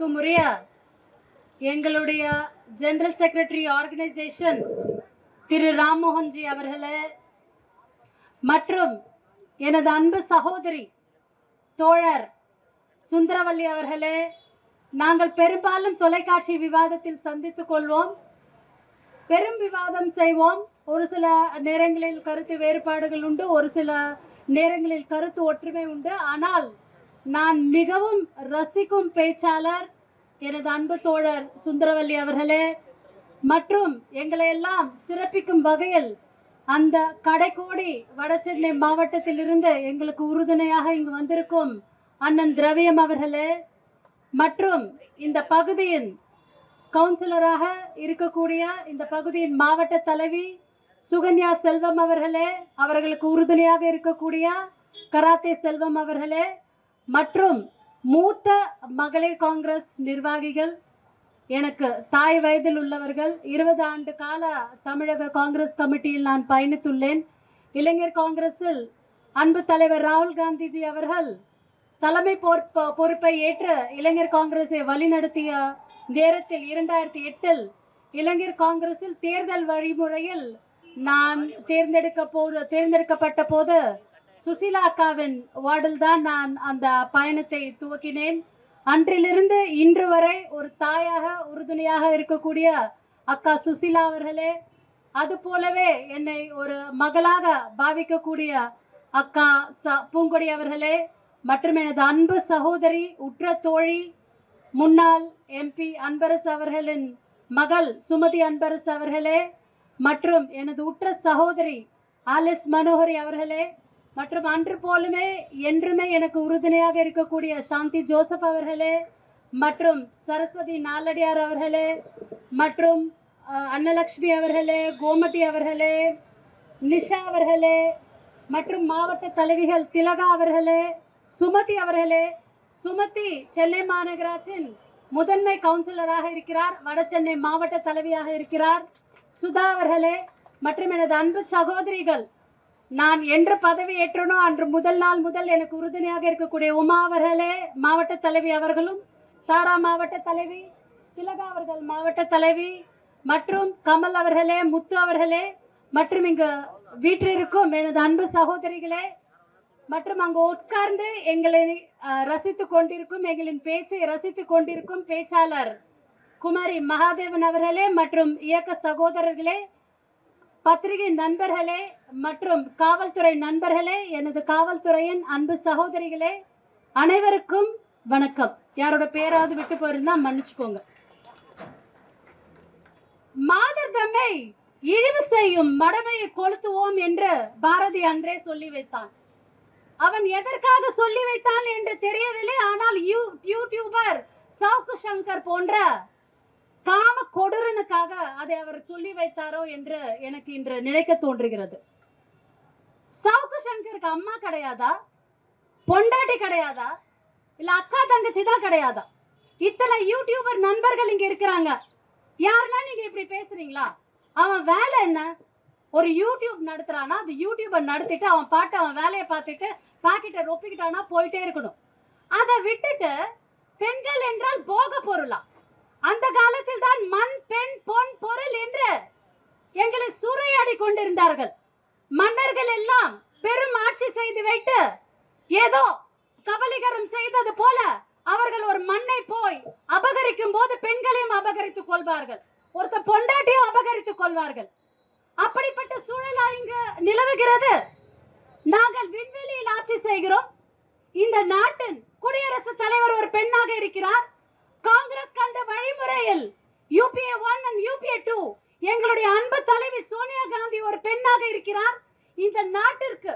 முறைய எங்களுடைய general secretary organisation திரு ராம்மோகன்ஜி அவர்களே மற்றும் எனது அன்பு சகோதரி தோழர் சுந்தரவல்லி அவர்களே நாங்கள் பெரும்பாலும் தொலைக்காட்சி விவாதத்தில் சந்தித்துக் கொள்வோம். பெரும் விவாதம் செய்வோம். ஒரு சில நேரங்களில் கருத்து வேறுபாடுகள் உண்டு ஒரு சில நேரங்களில் கருத்து ஒற்றுமை உண்டு. ஆனால் நான் மிகவும் ரசிக்கும் பேச்சாளர் எனது அன்பு தோழர் சுந்தரவல்லி அவர்களே. மற்றும் எங்களை எல்லாம் சிறப்பிக்கும் வகையில் அந்த கடைக்கோடி வடசென்னை மாவட்டத்தில் இருந்து எங்களுக்கு உறுதுணையாக இங்கு வந்திருக்கும் அண்ணன் திரவியம் அவர்களே. மற்றும் இந்த பகுதியின் கவுன்சிலராக இருக்கக்கூடிய இந்த பகுதியின் மாவட்ட தலைவி சுகன்யா செல்வம் அவர்களே. அவர்களுக்கு உறுதுணையாக இருக்கக்கூடிய கராத்தே செல்வம் அவர்களே. மற்றும் மூத்த மகளிர் காங்கிரஸ் நிர்வாகிகள் எனக்கு தாய் வயதில் உள்ளவர்கள் இருபது ஆண்டு கால தமிழக காங்கிரஸ் கமிட்டியில் நான் பயணித்துள்ளேன். இளைஞர் காங்கிரஸில் அன்பு தலைவர் ராகுல் காந்திஜி அவர்கள் தலைமை பொறுப்ப பொறுப்பை ஏற்று இளைஞர் காங்கிரஸை வழிநடத்திய நேரத்தில் இரண்டாயிரத்தி எட்டில் இளைஞர் காங்கிரஸில் தேர்தல் வழிமுறையில் நான் தேர்ந்தெடுக்க போது தேர்ந்தெடுக்கப்பட்ட போது சுசீலா அக்காவின் வார்டில் தான் நான் அந்த பயணத்தை துவக்கினேன். அன்றிலிருந்து இன்று வரை ஒரு தாயாக உறுதுணையாக இருக்கக்கூடிய அக்கா சுசீலா அவர்களே அது போலவே என்னை ஒரு மகளாக பாவிக்கக்கூடிய அக்கா ச பூங்கொடி அவர்களே மற்றும் எனது அன்பு சகோதரி உற்ற தோழி முன்னாள் எம்பி அன்பரசு அவர்களின் மகள் சுமதி அன்பரசு அவர்களே மற்றும் எனது உற்ற சகோதரி ஆலிஸ் மனோகரி அவர்களே மற்றும் அன்று போலுமே என்றுமே எனக்கு உறுதுணையாக இருக்கக்கூடிய சாந்தி ஜோசப் அவர்களே மற்றும் சரஸ்வதி நாலடியார் அவர்களே மற்றும் அன்னலக்ஷ்மி அவர்களே கோமதி அவர்களே நிஷா அவர்களே மற்றும் மாவட்ட தலைவிகள் திலகா அவர்களே சுமதி அவர்களே. சுமதி சென்னை மாநகராட்சியின் முதன்மை கவுன்சிலராக இருக்கிறார் வட சென்னை மாவட்ட தலைவியாக இருக்கிறார். சுதா அவர்களே மற்றும் எனது அன்பு சகோதரிகள் நான் என்று பதவி ஏற்றனோ அன்று முதல் நாள் முதல் எனக்கு உறுதுணையாக இருக்கக்கூடிய உமா அவர்களே மாவட்ட தலைவி அவர்களும் தாரா மாவட்ட தலைவி திலகா அவர்கள் மாவட்ட தலைவி மற்றும் கமல் அவர்களே முத்து அவர்களே மற்றும் இங்கு வீட்டிற்கும் எனது அன்பு சகோதரிகளே மற்றும் அங்கு உட்கார்ந்து எங்களை ரசித்து கொண்டிருக்கும் எங்களின் பேச்சை ரசித்து கொண்டிருக்கும் பேச்சாளர் குமாரி மகாதேவன் அவர்களே மற்றும் இயக்க சகோதரர்களே பத்திரிகை நண்பர்களே மற்றும் காவல்துறை நண்பர்களே எனது காவல்துறையின் அன்பு சகோதரிகளே அனைவருக்கும் வணக்கம். யாரோட பேராவது விட்டு போயிருந்தா மன்னிச்சுக்கோங்க. மாதர் தம்மை இழிவு செய்யும் மடமையை கொளுத்துவோம் என்று பாரதி அன்றே சொல்லி வைத்தான். அவன் எதற்காக சொல்லி வைத்தான் என்று தெரியவில்லை ஆனால் யூ யூடியூபர் சவுக்கு சங்கர் போன்ற காம கொடூரனுக்காக அதை அவர் சொல்லி வைத்தாரோ என்று எனக்கு இன்று நினைக்க தோன்றுகிறது. சவுக்கு சங்கருக்கு அம்மா கிடையாதா? பொண்டாட்டி கிடையாதா? இல்ல அக்கா தங்கச்சி தான் கிடையாதா? இத்தனை யூடியூபர் நண்பர்கள் இங்க இருக்கிறாங்க. யாருன்னா நீங்க இப்படி பேசுறீங்களா? அவன் வேலை என்ன? ஒரு யூடியூப் நடத்துறானா? அது யூடியூபர் நடத்திட்டு அவன் பாட்டு அவன் வேலையை பார்த்துட்டு பாக்கெட்டை ரொப்பிக்கிட்டானா? போயிட்டே இருக்கணும். அதை விட்டுட்டு பெண்கள் என்றால் போக பொருளா? அந்த காலத்தில் தான் மண் பெண் பொன் பொருள் என்று எங்களை சூறையாடி கொண்டிருந்தார்கள். மன்னர்கள் எல்லாம் பெரும் ஆட்சி செய்து வைத்து ஏதோ கபலிகரம் செய்தது போல அவர்கள் ஒரு மண்ணை போய் அபகரிக்கும் போது பெண்களையும் அபகரித்துக் கொள்வார்கள். ஒருத்த பொண்டாட்டியும் அபகரித்துக் கொள்வார்கள். அப்படிப்பட்ட சூழலா இங்கு நிலவுகிறது. நாங்கள் விண்வெளியில் ஆட்சி செய்கிறோம். இந்த நாட்டின் குடியரசுத் தலைவர் ஒரு பெண்ணாக இருக்கிறார். Congress Israel UPA one and UPA two எங்களுடைய அன்பு தலைவி சோனியா காந்தி ஒரு பெண்ணாக இருக்கிறார். இந்த நாட்டிற்கு